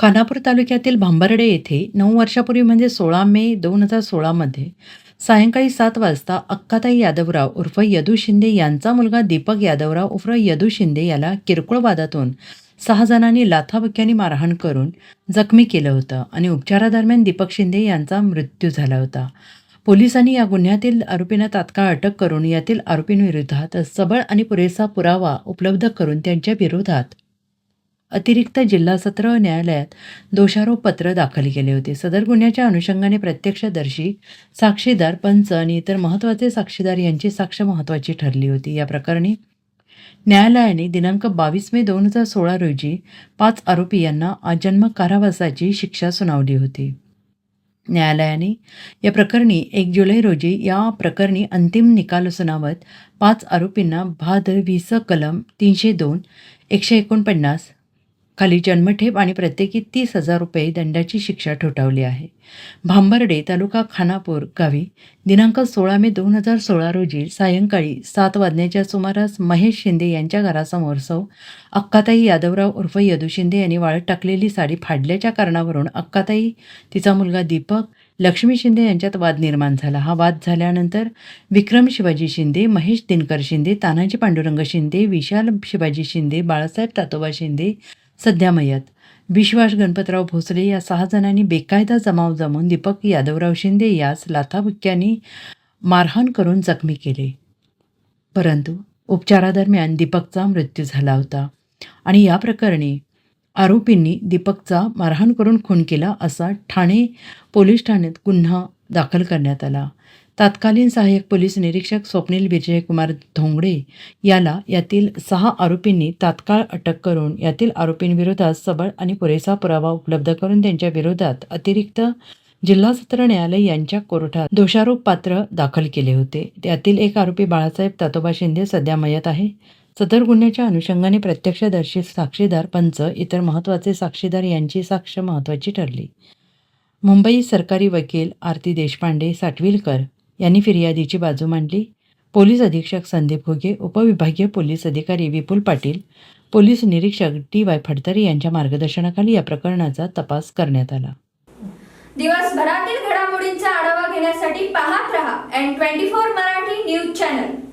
खानापूर तालुक्यातील भांबर्डे येथे नऊ वर्षापूर्वी म्हणजे सोळा मे दोन हजार सोळामध्ये सायंकाळी सात वाजता अक्काताई यादवराव उर्फ यदू शिंदे यांचा मुलगा दीपक यादवराव उर्फ यदू शिंदे याला किरकोळ वादातून सहा जणांनी लाथाबुक्यांनी मारहाण करून जखमी केलं होतं आणि उपचारादरम्यान दीपक शिंदे यांचा मृत्यू झाला होता. पोलिसांनी या गुन्ह्यातील आरोपींना तात्काळ अटक करून यातील आरोपींविरोधात सबळ आणि पुरेसा पुरावा उपलब्ध करून त्यांच्या विरोधात अतिरिक्त जिल्हा सत्र न्यायालयात दोषारोप पत्र दाखल केले होते. सदर गुन्ह्याच्या अनुषंगाने प्रत्यक्षदर्शी साक्षीदार पंच आणि इतर महत्त्वाचे साक्षीदार यांची साक्ष महत्त्वाची ठरली होती. या प्रकरणी न्यायालयाने दिनांक बावीस मे दोन हजार सोळा रोजी पाच आरोपी यांना आजन्म कारावासाची शिक्षा सुनावली होती. न्यायालयाने या प्रकरणी एक जुलै रोजी या प्रकरणी अंतिम निकाल सुनावत पाच आरोपींना भाद वीस कलम तीनशे दोन एकशे एकोणपन्नास खाली जन्मठेप आणि प्रत्येकी तीस हजार रुपये दंडाची शिक्षा ठोठावली आहे. भांबर्डे तालुका खानापूर गावी दिनांक सोळा मे दोन हजार सोळा रोजी सायंकाळी सात वाजण्याच्या सुमारास महेश शिंदे यांच्या घरासमोर सौ अक्काताई यादवराव उर्फ यदू शिंदे यांनी वाळत टाकलेली साडी फाडल्याच्या कारणावरून अक्काताई तिचा मुलगा दीपक लक्ष्मी शिंदे यांच्यात वाद निर्माण झाला. हा वाद झाल्यानंतर विक्रम शिवाजी शिंदे महेश दिनकर शिंदे तानाजी पांडुरंग शिंदे विशाल शिवाजी शिंदे बाळासाहेब तातोबा शिंदे सध्या मयत. विश्वास गणपतराव भोसले या सहा जणांनी बेकायदा जमाव जमून दीपक यादवराव शिंदे यास लाथाबुक्क्यांनी मारहाण करून जखमी केले. परंतु उपचारादरम्यान दीपकचा मृत्यू झाला होता आणि या प्रकरणी आरोपींनी दीपकचा मारहाण करून खून केला असा ठाणे पोलीस ठाण्यात गुन्हा दाखल करण्यात आला. तत्कालीन सहाय्यक पोलीस निरीक्षक स्वप्नील विजयकुमार धोंगडे याला यातील सहा आरोपींनी तात्काळ अटक करून यातील आरोपींविरोधात सबळ आणि पुरेसा पुरावा उपलब्ध करून त्यांच्या विरोधात अतिरिक्त जिल्हा सत्र न्यायालय यांच्या कोर्टात दोषारोप पात्र दाखल केले होते. त्यातील एक आरोपी बाळासाहेब तातोबा शिंदे सध्या मयत आहे. सदर गुन्ह्याच्या अनुषंगाने प्रत्यक्षदर्शी साक्षीदार पंच इतर महत्त्वाचे साक्षीदार यांची साक्ष महत्त्वाची ठरली. मुंबई सरकारी वकील आरती देशपांडे साटविलकर यांनी फिर्यादीची बाजू मांडली. पोलीस अधीक्षक संदीप घुगे उपविभागीय पोलीस अधिकारी विपुल पाटील पोलीस निरीक्षक डी वाय फडतरे यांच्या मार्गदर्शनाखाली या प्रकरणाचा तपास करण्यात आला. दिवसभरातील घडामोडींचा आढावा घेण्यासाठी पाहत रहा N twenty four Marathi news channel.